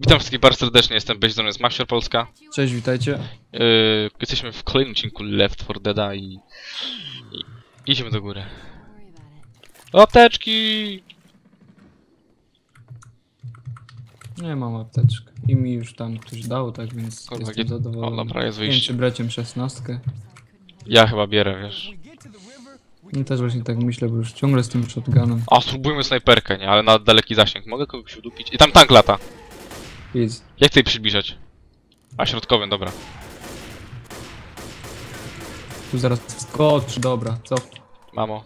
Witam wszystkich bardzo serdecznie, jestem Bezdomny jest Maxior Polska. Cześć, witajcie. Yy, jesteśmy w kolejnym odcinku Left 4 Deada i, i idziemy do góry. Apteczki! Nie mam apteczkę. I mi już tam ktoś dał, tak więc Kurwa, jestem gdzie- zadowolony. o, dobra, jest Nie wiem, wyjście. czy braciem szesnastkę. Ja chyba bierę, wiesz. No też właśnie tak myślę, bo już ciągle z tym shotgunem. A, spróbujmy snajperkę, nie? Ale na daleki zasięg. Mogę kogoś udupić? I tam tank lata. Idź. Jak chcę jej przybliżać? A, środkowym, dobra. Tu zaraz skocz, dobra, co? Mamo.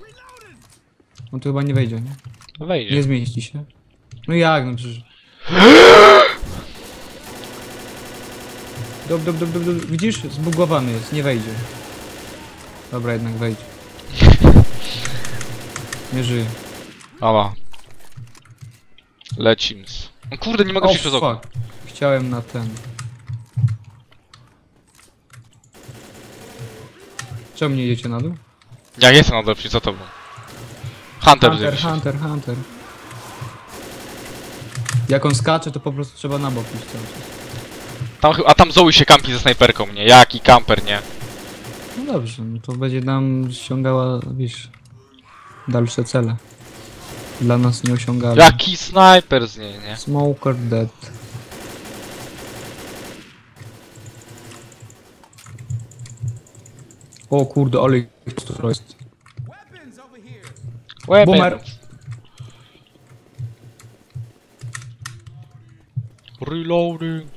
On tu chyba nie wejdzie, nie? No Wejdzie. Nie zmieści się. No jak, no przecież... Dob, dob, dob, dob, dob. Widzisz? Zbugowany jest, nie wejdzie. Dobra, jednak wejdzie. Nie żyje. Mama. Lecim. No kurde, nie mogę O, przejść przez okno. fuck. Chciałem na ten. Czemu nie idziecie na dół? Ja jestem nadal przy za tobą. Hunter, Hunter, Hunter Hunter, Hunter. Jak on skacze, to po prostu trzeba na bok iść cały czas. Tam, chy- a tam Zoe się kampi ze snajperką, nie? Jaki kamper, nie? No dobrze, no to będzie nam ściągała, wiesz, dalsze cele. Dla nas nie osiągalne. Jaki snajper z niej, nie? Smoker dead. O kurde, ale ich tu jest. Weapons. Boomer. Reloading.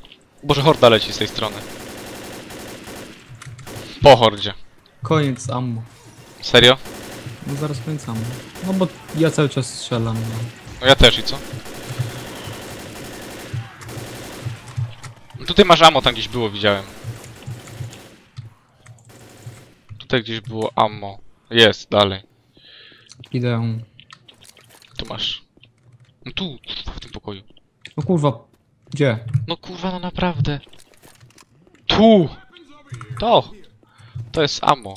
Boże, horda leci z tej strony. Po hordzie. Koniec ammo. Serio? No zaraz koniec ammo. No bo ja cały czas strzelam. No. No ja też i co? No Tutaj masz ammo, tam gdzieś było, widziałem. Tutaj gdzieś było ammo. Jest, dalej. Idę. Tu masz. No tu, kurwa, w tym pokoju. No kurwa, gdzie? No kurwa, no naprawdę. Tu! To! To jest ammo.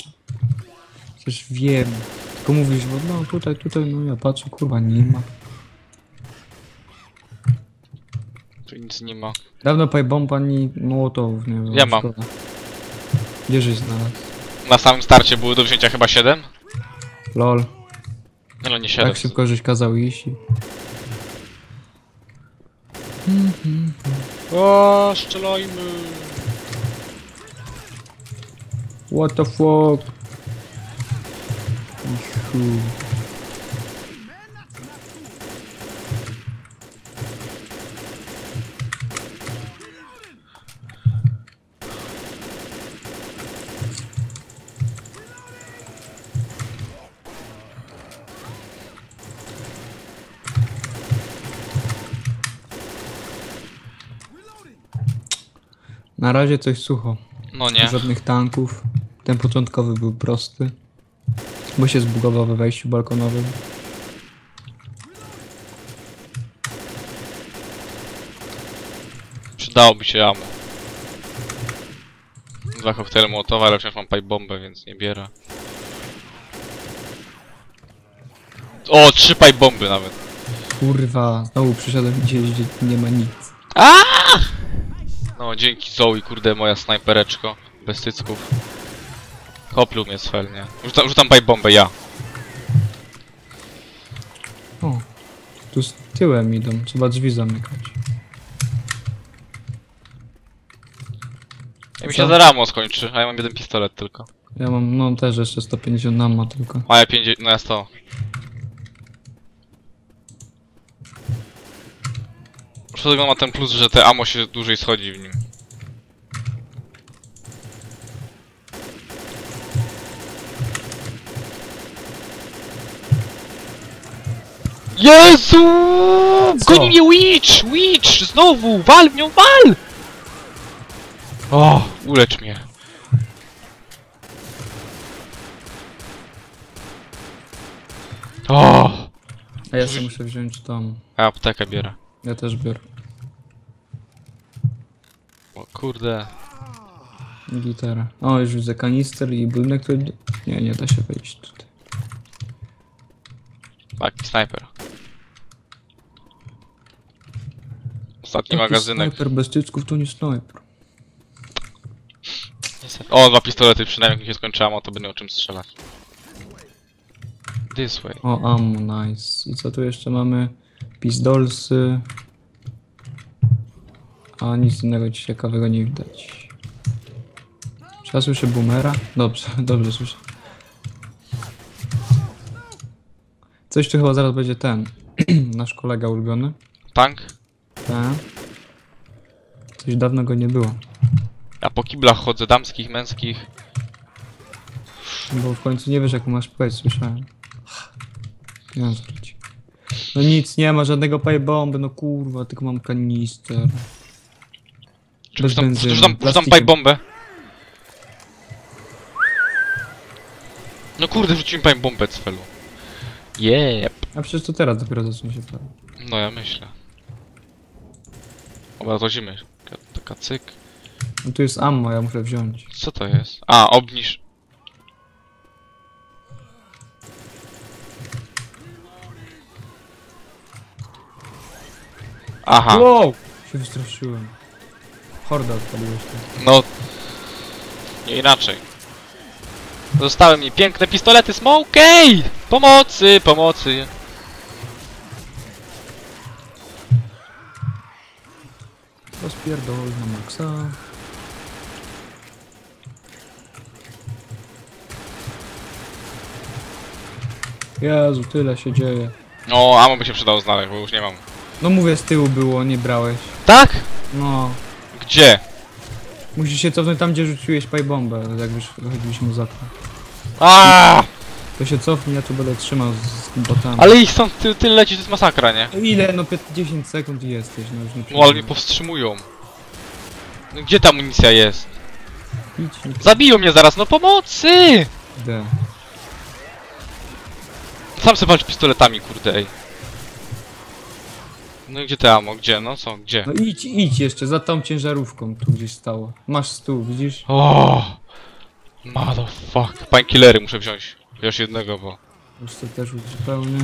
Przecież wiem. Tylko mówisz, bo no tutaj, tutaj, no ja patrzę, kurwa nie ma. Tu nic nie ma. Dawno paj bomb ani nie wiem. Ja mam. szkoda. Gdzie żeś znalazł? Na samym starcie były do wzięcia chyba 7? Lol. No nie 7. Tak szybko żeś kazał iść i... O, strzelajmy! What the fuck? Ichu. Na razie coś sucho. No nie. Żadnych tanków. Ten początkowy był prosty. Bo się zbugował we wejściu balkonowym. Przydałoby się ammo. Dwa koktajle mołotowe, ale wciąż mam pipe bombę, więc nie bierę. O, trzy pipe bomby nawet. Kurwa, znowu przyszedłem gdzieś, gdzie nie ma nic. No, dzięki Zoe, kurde, moja snajpereczko. Bez cycków. Kopluł mnie Sfel, nie? Rzucam, rzucam bombę, ja. O, tu z tyłem idą, trzeba drzwi zamykać. Ja mi się za ramo skończy, a ja mam jeden pistolet tylko. Ja mam, no też jeszcze 150 nam tylko. A ja 50, no ja 100. Shotgun ma ten plus, że te ammo się dłużej schodzi w nim. Jezu! Co? Goni mnie Witch! Witch! Znowu! Wal w nią, wal! O, ulecz mnie. O! A ja sobie muszę wziąć tam. A aptekę biorę. Ja też biorę. O kurde. Gitarę. O, już widzę kanister i budynek, który... Nie, nie da się wejść tutaj. Taki snajper. Ostatni Taki magazynek. Snajper bez cycków to nie snajper. Niestety. O, dwa pistolety przynajmniej jak mi się skończy ammo, to będę miał czym strzelać. This way. O, ammo, nice. I co tu jeszcze mamy? Pizdolsy. A nic innego ciekawego nie widać. Czy ja słyszę boomera? Dobrze, dobrze słyszę. Coś tu chyba zaraz będzie ten. Nasz kolega ulubiony. Tank? Tak. Coś dawno go nie było. Ja po kiblach chodzę, damskich, męskich. Bo w końcu nie wiesz jaką masz płeć, słyszałem. Nie mam zwrócić. No nic, nie ma żadnego pajbomby, no kurwa, tylko mam kanister. Czy Bez rzucam, benzyny, rzucam, rzucam plastikiem. bombę. No kurde, rzuciłem pipe bombę cfelu. Jep. A przecież to teraz dopiero zacznie się prawo. No ja myślę. Dobra, rozimy. Taka cyk. No tu jest ammo, ja muszę wziąć. Co to jest? A, obniż. Aha, Wow! Się wystraszyłem. Horda odpaliłeś tam. no. Nie inaczej. Zostały mi piękne pistolety Smokey! Pomocy, pomocy. Rozpierdol na maksa. Jezu, tyle się dzieje. No, amo by się przydało znaleźć, bo już nie mam. No mówię, z tyłu było, nie brałeś. Tak? No. Gdzie? Musisz się cofnąć tam, gdzie rzuciłeś bombę, jak wysz- wychodziliśmy z okna. A! To się cofnij, ja tu będę trzymał z botami. Ale ich stąd ty, tyle leci, to jest masakra, nie? Ile? No 5 10 sekund i jesteś, no już nie No ale mnie powstrzymują. No, gdzie ta amunicja jest? Idź, nie Zabiją mnie zaraz, no pomocy! przyjdę. Sam sobie walcz pistoletami, kurde, ej. No gdzie te ammo? Gdzie? No co? Gdzie? No idź, idź jeszcze, za tą ciężarówką tu gdzieś stało. Masz stół, widzisz? O! Motherfuck. Painkillery muszę wziąć. Już jednego, bo... Już to też uzupełnię.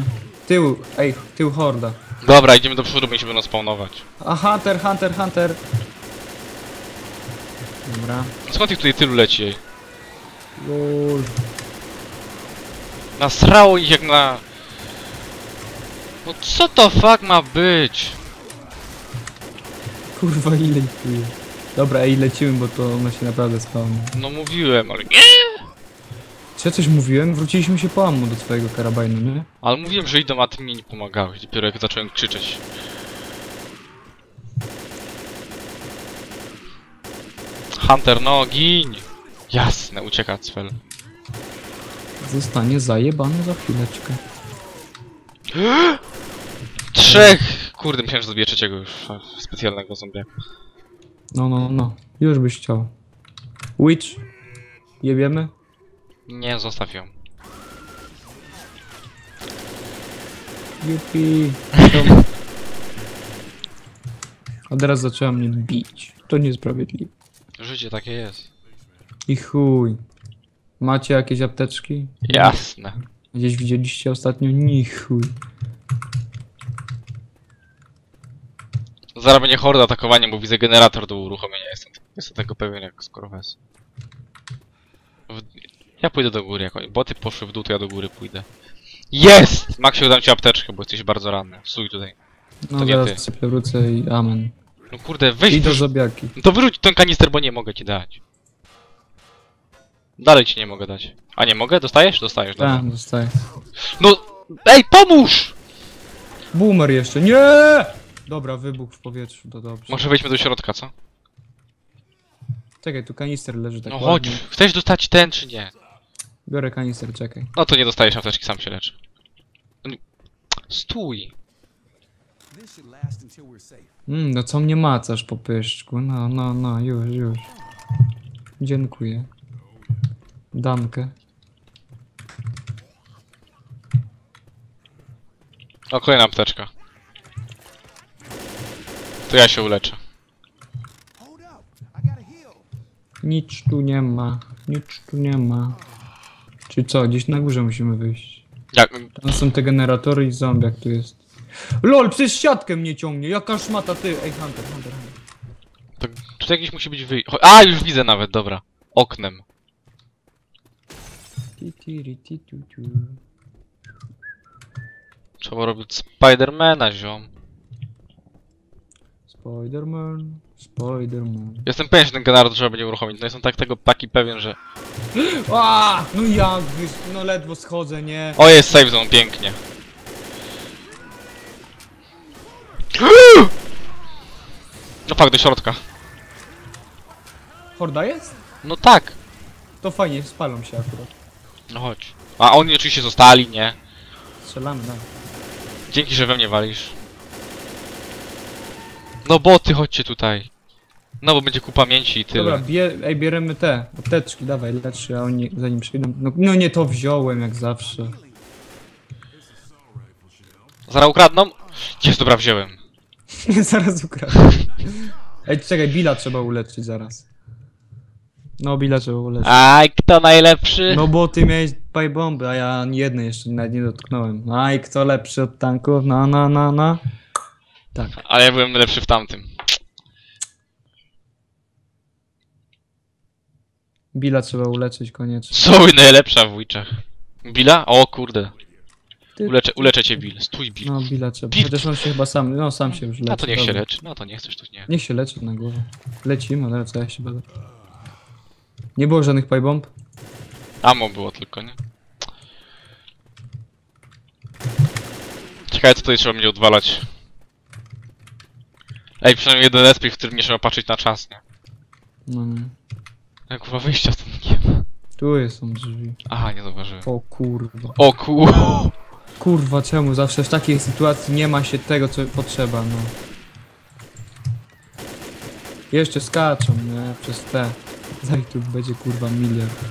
Tył, ej, tył horda. Dobra, idziemy do przodu, będziemy będą spawnować. A Hunter, Hunter, Hunter. Dobra. Skąd ich tutaj tylu leci, ej? Lol. Nasrało ich jak na... No co to fuck ma być? Kurwa, ile ich tu jest. Dobra, ej, lecimy, bo to one się naprawdę spawni. No mówiłem, ale nie! Czy ja coś mówiłem? Wróciliśmy się po ammo do twojego karabinu, nie? Ale mówiłem, że idą, a ty mi nie pomagałeś, dopiero jak zacząłem krzyczeć. Hunter, no gin! Jasne, ucieka Cfel. Zostanie zajebany za chwileczkę. Trzech! Kurde, myślałem, że zabiję trzeciego już e, specjalnego zombiaka. No, no, no. Już byś chciał. Witch. Jebiemy? Nie, zostaw ją. Jupi. A teraz zaczęła mnie bić. To niesprawiedliwe. Życie takie jest. I chuj. Macie jakieś apteczki? Jasne. Gdzieś widzieliście ostatnio? Ni chuj. Zaraz będzie horda atakowania, bo widzę generator do uruchomienia. Jestem, jestem tego pewien jak skoro wes. W... Ja pójdę do góry, jak oni boty poszły w dół, to ja do góry pójdę. Jest! Maksiu, dam ci apteczkę, bo jesteś bardzo ranny. Stój tutaj. No To nie zaraz ty. sobie wrócę i amen. No kurde, weź I do zabiaki. No to wyrzuć ten kanister, bo nie mogę ci dać. Dalej ci nie mogę dać. A nie mogę? Dostajesz? Dostajesz, dobra. Tak, dostaję. No, ej, pomóż! Boomer jeszcze, nie! Dobra, wybuch w powietrzu, to dobrze. Może wejdźmy do środka, co? Czekaj, tu kanister leży tak No ładnie. chodź, chcesz dostać ten czy nie? Biorę kanister, czekaj. No to nie dostajesz apteczki, sam się leczy. No nie- Stój. This should last until we're safe. Mm, no co mnie macasz po pyszczku? No, no, no, już, już. Dziękuję. Damkę. O, kolejna apteczka. To ja się uleczę. Nic tu nie ma, nic tu nie ma. Czy co, gdzieś na górze musimy wyjść. Jak? Tam są te generatory i zombiak tu jest. LOL, przez siatkę mnie ciągnie, jaka szmata ty. Ej, Hunter, Hunter, Hunter. To, tutaj jakiś musi być wy... Cho- A, już widzę nawet, dobra. Oknem. Ti, ti, ri, ti, tu, tu. Trzeba robić Spidermana, ziom. Spiderman, Spiderman. Jestem pewien, że ten generator trzeba będzie uruchomić. No jestem tak tego taki pewien, że... A, no jak, no ledwo schodzę, nie? O, jest save zone, pięknie. No fakt, do środka. Horda jest? No tak. To fajnie, spalą się akurat. No chodź. A oni oczywiście zostali, nie? Strzelamy, no. Dzięki, że we mnie walisz. No boty, chodźcie tutaj. No bo będzie ku pamięci i tyle. Dobra, bie, ej, bierzemy te apteczki, dawaj, lecz się, a oni zanim przyjdą. No, no nie to wziąłem, jak zawsze. Zaraz ukradną? Jest, dobra, wziąłem. zaraz ukradnę. Ej, czekaj, Billa trzeba uleczyć zaraz. No, Billa trzeba uleczyć. Aj, kto najlepszy? No bo ty miałeś paj bomby, a ja jednej jeszcze nawet nie dotknąłem. I kto lepszy od tanków? No, no, no, no. Tak. Ale ja byłem najlepszy w tamtym. Billa trzeba uleczyć koniecznie. Co najlepsza w Witchach? Billa? O kurde. Ty- Uleczę, uleczę cię Bill. Stój Bill. No, Billa trzeba. Bill. Chociaż on się chyba sam, no sam się już leczy. No to niech się dobra. leczy. No to nie chcesz, to nie. Niech się leczy na głowę. Lecimy, ale co ja się będę. Nie było żadnych pajbomb? Amo było tylko, nie? Ciekawe co tutaj trzeba będzie odwalać. Ej, przynajmniej jeden play, w którym nie trzeba patrzeć na czas, nie? No nie. Jak kurwa wyjścia stąd nie ma. Tu są drzwi. Aha, nie zauważyłem. O kurwa. O kur... Kurwa, czemu zawsze w takiej sytuacji nie ma się tego, co potrzeba, no. Jeszcze skaczą, nie? Przez te. Za tu będzie kurwa miliard.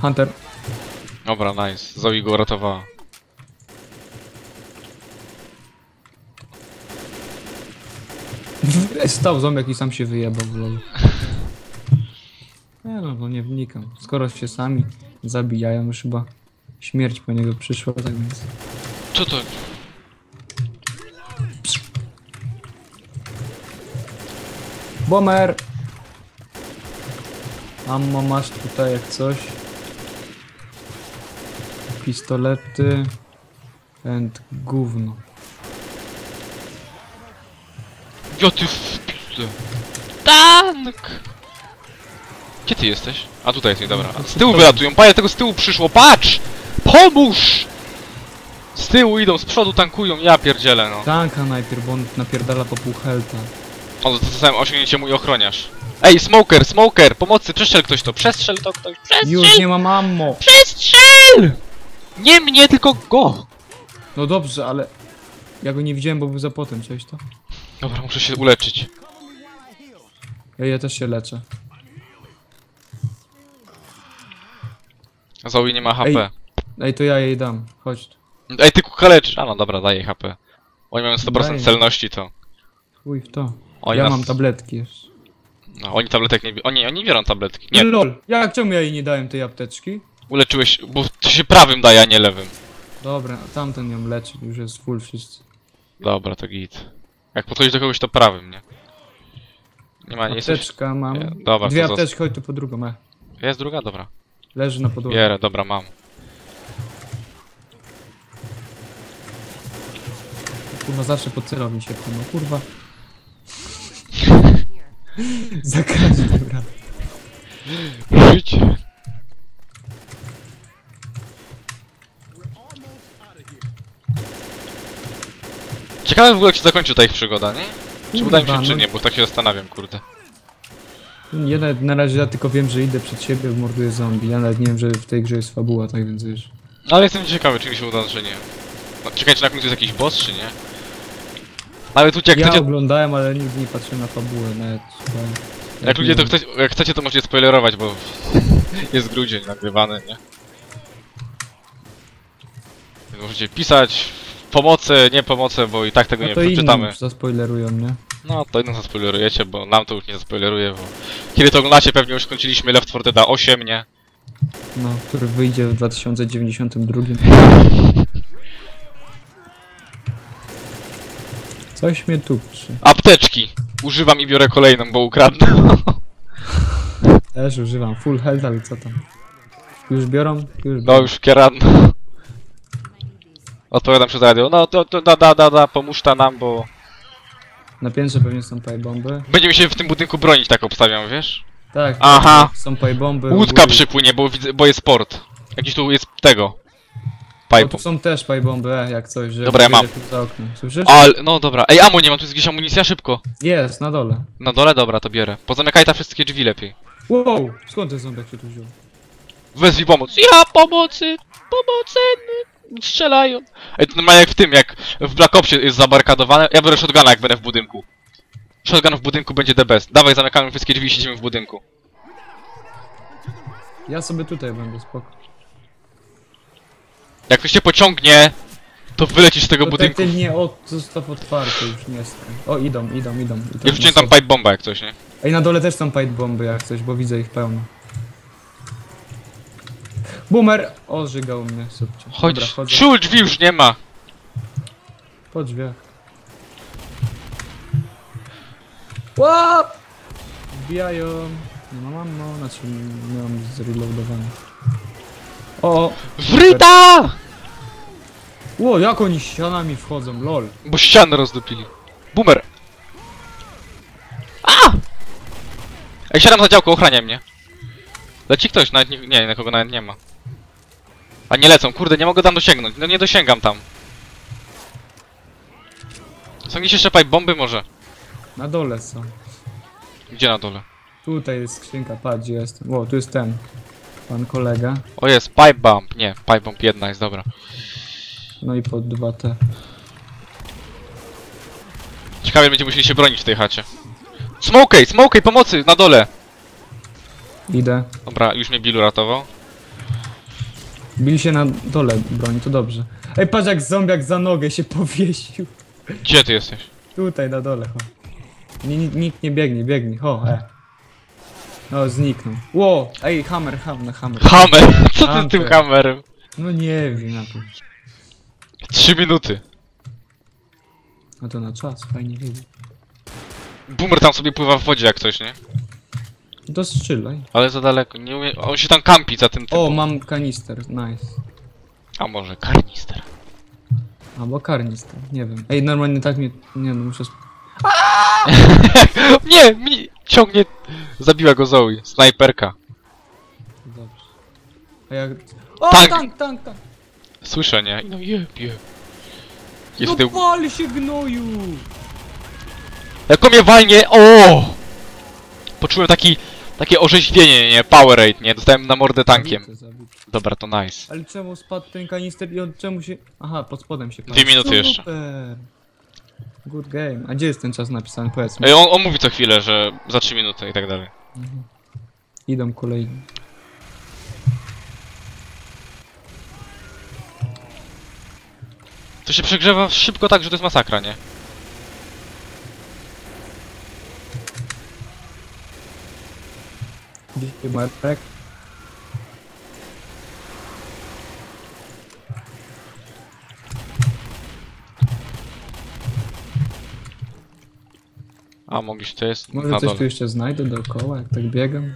Hunter. Dobra, nice. Zoe go uratowała. Stał zombiak i sam się wyjebał w lolu. Nie no, no nie wnikam. Skoro się sami zabijają, już chyba śmierć po niego przyszła, tak więc... Co to? Bomber! Ammo masz tutaj jak coś. Pistolety. And gówno. Ja ty w pizdę. Tank! Gdzie ty jesteś? A tutaj jesteś, dobra. Z tyłu wylatują, paja tego z tyłu przyszło, patrz! Pomóż! Z tyłu idą, z przodu tankują, ja pierdzielę no. Tanka najpierw, bo on napierdala po pół helta. O, to samym osiągnięcie mój ochroniarz. Ej, smoker, smoker, pomocy, przestrzel ktoś to, przestrzel to ktoś, Już przestrzel! nie mam ammo! Przestrzel! Nie mnie, tylko go! No dobrze, ale... Ja go nie widziałem, bo był za potem, coś to. Dobra, muszę się uleczyć. Ja, ja też się leczę. Zoe nie ma HP. Ej, to ja jej dam. Chodź. Ej, ty kuka leczysz. A no dobra, daję HP. Oni mają 100% Daję. celności, to... Uj, w to. Oni ja nas- mam tabletki jeszcze. No, oni tabletek nie... bi- Oni, oni biorą tabletki. Nie, LOL, jak czemu ja jej nie dałem tej apteczki? uleczyłeś... Bo to się prawym daje, a nie lewym. Dobra, tamten ją leczy, już jest full wszyscy. Dobra, to git. Jak podchodzisz do kogoś, to prawym, nie? Nie ma, nie jesteś... Apteczka mam. Nie, dobra, Dwie to apteczki, chodź tu po drugą, e. Jest druga? Dobra. Leży na podłodze. Bierę, dobra, mam. Kurwa, zawsze po celowni się pchną, kurwa. Za każdym razem. Życie. Ciekawe w ogóle jak się zakończy ta ich przygoda, nie? Czy uda im się, czy no. nie, bo tak się zastanawiam, kurde. Ja nawet, na razie ja tylko wiem, że idę przed siebie, morduję zombie. Ja nawet nie wiem, że w tej grze jest fabuła, tak więc wiesz. Ale jestem ciekawy, czy mi się uda, czy nie. No, ciekawe, czy na końcu jest jakiś boss, czy nie. Nawet ludzie, jak ja chcecie, oglądałem, ale nigdy nie patrzyłem na fabułę, nawet. słuchaj. jak ludzie to chcecie, jak chcecie, to możecie spoilerować, bo jest grudzień nagrywany, nie? Więc Możecie pisać pomocy, nie pomocy, bo i tak tego No nie to innym przeczytamy. zaspoilerują, nie? No, to jedno zaspoilerujecie, bo nam to już nie zaspoileruje, bo... Kiedy to oglądacie, pewnie już skończyliśmy Left 4 Dead 8, nie? No, który wyjdzie w 2092. Coś mnie tupczy. Apteczki! Używam i biorę kolejną, bo ukradnę. Też używam full health, ale co tam? Już biorą? Już No biorą. już kieradno. Odpowiadam przez radio. No to, to da, da, da, da, pomóż ta nam, bo... Na piętrze pewnie są bomby. Będziemy się w tym budynku bronić, tak obstawiam, wiesz? Tak, Aha. są bomby. Łódka przypłynie, bo, widzę, bo jest port. Jakiś tu jest tego. Bo Pipe. tu są też bomby, e, jak coś, że... Dobra, ja mam. wyjdzie tu Za okno. Słyszysz? Ale, no dobra. Ej, amo nie mam, tu jest jakaś amunicja, szybko. Jest, na dole. Na dole, dobra, to bierę. Pozamykaj ta wszystkie drzwi lepiej. Wow, skąd ten zombiak się tu wziął? Wezwij pomoc. Ja pomocy! Pomocy! Strzelają. Ej, to normalnie jak w tym, jak w Black Opsie jest zabarkadowane. Ja biorę shotguna, jak będę w budynku. Shotgun w budynku będzie the best. Dawaj, zamykamy wszystkie drzwi i siedzimy w budynku. Ja sobie tutaj będę, spoko. Jak ktoś cię pociągnie, to wylecisz z tego To budynku. ty nie od, zostaw otwarty, już nie jestem. O, idą, idą, idą. I to Ja wrzuciłem tam pipe bomba jak coś, nie? Ej, na dole też są pipe bomby jak coś, bo widzę ich pełno. Boomer! Ożygał mnie, subcie. Dobra, Chodź. chodzę drzwi już nie ma. po drzwiach. Łap! Wbijają. Nie mam ammo, znaczy nie mam zreloadowane. O! Wryta! Ło, jak oni ścianami wchodzą, lol. Bo ściany rozdupili. Boomer. A! Ej, siadam za działko, ochraniaj mnie. Leci ktoś, nawet nie, nie, na kogo nawet nie ma. A nie lecą, kurde, nie mogę tam dosięgnąć, no nie dosięgam tam. Są gdzieś jeszcze pipe bomby może? Na dole są. Gdzie na dole? Tutaj jest skrzynka, patrz gdzie jestem. O, tu jest ten. Pan kolega. O jest, pipe bomb. Nie, pipe bomb jedna jest, dobra. No i pod 2T. Ciekawie będziemy musieli się bronić w tej chacie. Smokey, smokey, pomocy, na dole! Idę. Dobra, już mnie Bill uratował. Bili się na dole broń, to dobrze. Ej, patrz jak zombiak za nogę się powiesił. Gdzie ty jesteś? Tutaj na dole, ho. Ni- ni- Nikt nie biegnie, biegnie, ho, e. No, zniknął. Ło, ej, hammer, hammer, hammer. Hammer! Co ty z tym Hunter. hammerem? No nie wiem, na to. Trzy minuty. No to na czas, fajnie wiedzieć. Boomer tam sobie pływa w wodzie jak coś, nie? No To strzelaj. Ale za daleko, nie umie... On się tam kampi za tym typem. O, mam kanister, nice. A może karnister? Albo karnister, nie wiem. Ej, normalnie tak mnie, nie no, muszę... nie, mnie ciągnie... Zabiła go Zoe, snajperka. Dobrze. A jak... O, Tank. tank, tank, tank! Słyszę, nie? No jeb, jeb. Jest No pal się gnoju! Jak mnie walnie, o! Poczułem taki... Takie orzeźwienie, nie? Powerade, nie? Dostałem na mordę tankiem. Dobra, to nice. Ale czemu spadł ten kanister i on czemu się... Aha, pod spodem się Dwie minuty jeszcze. Super. Good game. A gdzie jest ten czas napisany? Powiedz mi. Ej, on, on mówi co chwilę, że za 3 minuty i tak dalej. Idą kolejni. To się przegrzewa szybko tak, że to jest masakra, nie? Gdzie Marek? A, mogliś to jest Może na coś dole. tu jeszcze znajdę dookoła, jak tak biegam?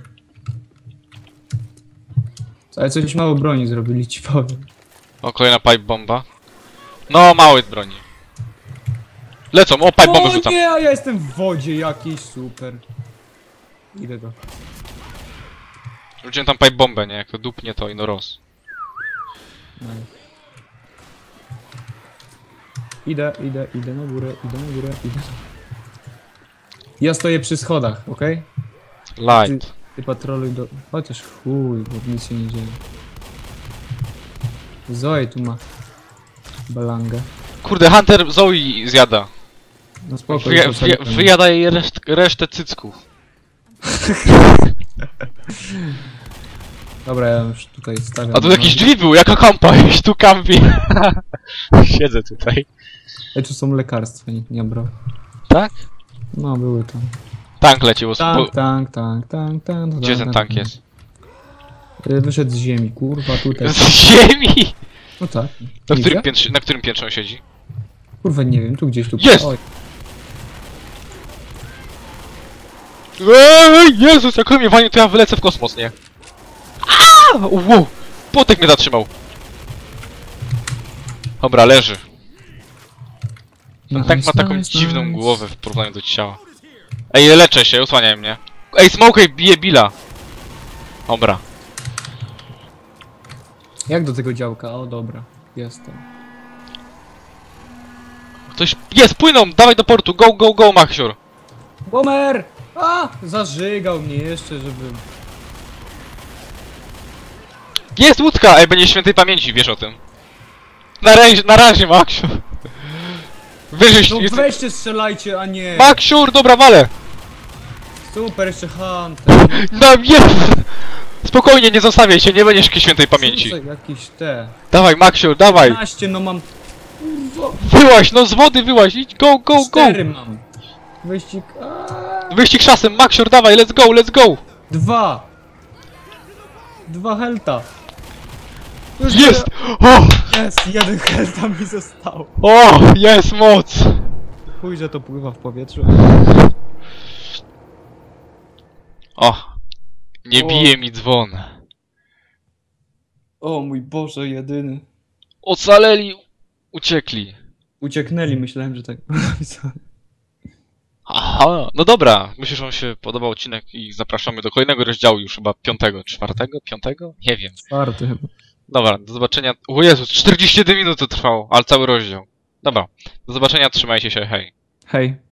Ale coś mało broni zrobili ci powiem. O, kolejna pipe bomba. No, jest broni. Lecą, o, pipe bomby rzucam. nie, a ja jestem w wodzie jakiś, super. Idę go. Rzuciłem tam pipe bombę, nie? Jak to dupnie to i no roz. Idę, idę, idę na górę, idę na górę, idę. Ja stoję przy schodach, okej? Light. Ty patroluj do... Chociaż chuj, bo nic się nie dzieje. Zoe tu ma... Balangę. Kurde, Hunter Zoe zjada. No spoko, Wyja, już wyja, poszedłem. wyjada jej reszt, resztę cycków. Dobra, ja już tutaj stawiam. A tu jakieś drzwi były, jaka kampa, jakieś tu kampi. Siedzę tutaj. Ej, tu są lekarstwa, nikt nie brał. Tak? No, były tam. Tank leci, bo... Tank, tank, tank, tank, tank. gdzie ten tank jest? Y, Wyszedł z ziemi, kurwa, tutaj. Z ziemi! No tak. Na Nie którym, widział? piętrze, na którym piętrze on siedzi? Kurwa, nie wiem, tu gdzieś tu. Jest! Oj, Ej, Jezus, jak mnie walił, to ja wylecę w kosmos, nie? Aaaa! Wow! Płotek mnie zatrzymał. Dobra, leży. On tak ma taką dziwną głowę w porównaniu do ciała. Ej, leczę się, usłaniaj mnie. Ej, Smokey bije Billa. Dobra. Jak do tego działka? O, dobra. Jestem. Ktoś... Jest, płyną! Dawaj do portu, go, go, go, Maxior! Bomer! A! Zażygał mnie jeszcze, żeby... Jest łódka! Ej, będzie świętej pamięci, wiesz o tym. Na razie, na razie, Maxior. Wyżeś, No jest... weźcie strzelajcie, a nie! Maxior, dobra, wale! Super, jeszcze Hunter. No jest! Spokojnie, nie zostawiaj się, nie będziesz jakiejś świętej pamięci. Jakieś te... Dawaj, Maxior, dawaj! 15 no mam... Kurwa, Wyłaź, no z wody wyłaź, idź, go, go, go! cztery mam. Wyścig... A, Wyścig czasem, Maxior, dawaj, let's go, let's go! Dwa! Dwa helta. Już Jest! O! Jest! Jeden helta mi został. O! Jest moc! Chuj, że to pływa w powietrzu. O! Nie O. bije mi dzwon. O mój Boże, jedyny. Ocaleli! Uciekli. Ucieknęli, myślałem, że tak. Aha, no dobra. Myślę, że wam się podobał odcinek i zapraszamy do kolejnego rozdziału już chyba piątego, czwartego, piątego? Nie wiem. Czwarty chyba. Dobra, do zobaczenia. O Jezus, 41 minut to trwało, ale cały rozdział. Dobra, do zobaczenia, trzymajcie się, hej. Hej.